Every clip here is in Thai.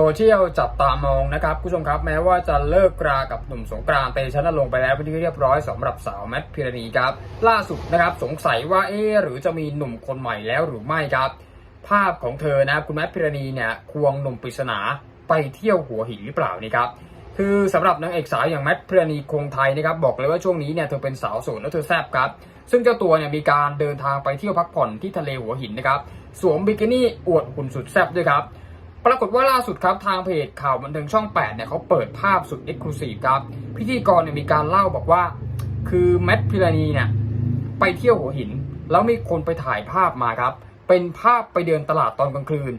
โซเชียลจับตามองนะครับผู้ชมครับแม้ว่าจะเลิกรากับหนุ่มสงกรานต์เตชะนรงไปแล้วเป็นที่เรียบร้อยสำหรับสาวแมทพิรณีครับ ล่าสุดนะครับสงสัยว่าเอ๊หรือจะมีหนุ่มคนใหม่แล้วหรือไม่ครับ ภาพของเธอนะครับคุณแมทพิรณีเนี่ยควงหนุ่มปริศนาไปเที่ยวหัวหินหรือเปล่านี่ครับคือสำหรับนางเอกสาวอย่างแมทพิรณีคงไทยนะครับบอกเลยว่าช่วงนี้เนี่ยเธอเป็นสาวโสดและเธอแซ่บครับซึ่งเจ้าตัวเนี่ยมีการเดินทางไปเที่ยวพักผ่อนที่ทะเลหัวหินนะครับสวมบิกินี่อวดหุ่นสุดแซ่บด้วยครับ ปรากฏว่าล่าสุดครับทางเพจข่าวบันเทิงช่อง 8 เนี่ยเขาเปิดภาพสุดเอ็กซ์คลูซีฟครับ พิธีกรเนี่ยมีการเล่าบอกว่า คือแมทพิรานีเนี่ยไปเที่ยวหัวหิน แล้วมีคนไปถ่ายภาพมาครับ เป็นภาพไปเดินตลาดตอนกลางคืน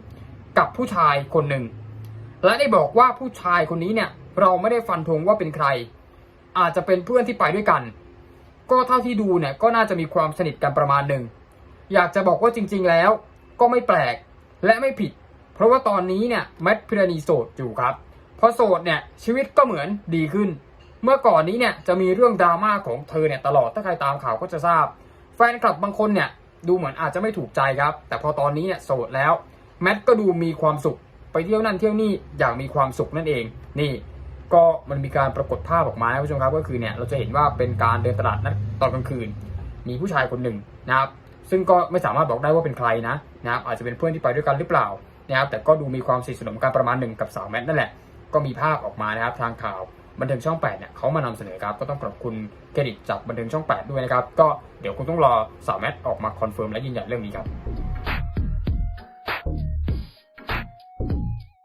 กับผู้ชายคนหนึ่ง และได้บอกว่าผู้ชายคนนี้เนี่ยเราไม่ได้ฟันธงว่าเป็นใคร อาจจะเป็นเพื่อนที่ไปด้วยกัน ก็เท่าที่ดูเนี่ยก็น่าจะมีความสนิทกันประมาณหนึ่งอยากจะบอกว่าจริง ๆแล้ว ก็ไม่แปลกและไม่ผิด เพราะว่าตอนนี้เนี่ยแมทพิรานีโสดอยู่ครับพอโสดเนี่ยชีวิตก็เหมือนดีขึ้น เมื่อก่อนนี้เนี่ยจะมีเรื่องดราม่าของเธอเนี่ยตลอดถ้าใครตามข่าวก็จะทราบ แฟนคลับบางคนเนี่ยดูเหมือนอาจจะไม่ถูกใจครับ แต่พอตอนนี้เนี่ยโสดแล้วแมทก็ดูมีความสุขไปเที่ยวนั่นเที่ยวนี่อย่างมีความสุขนั่นเอง นี่ก็มันมีการปรากฏภาพออกมานะผู้ชมครับก็คือเนี่ยเราจะเห็นว่าเป็นการเดินตลาดนัดตอนกลางคืน มีผู้ชายคนหนึ่งนะครับ ซึ่งก็ไม่สามารถบอกได้ว่าเป็นใครนะนะครับอาจจะเป็นเพื่อนที่ไปด้วยกันหรือเปล่า นะครับแต่ก็ดูมีความสนิทสนมกันประมาณหนึ่งกับสาวแมทนั่นแหละก็มีภาพออกมานะครับทางข่าวบันเทิงช่อง8เนี่ยเขามานำเสนอครับก็ต้องขอบคุณเครดิตจากบันเทิงช่อง 8 ด้วยนะครับก็เดี๋ยวคุณต้องรอสาวแมทออกมาคอนเฟิร์มและยืนยันเรื่องนี้ครับ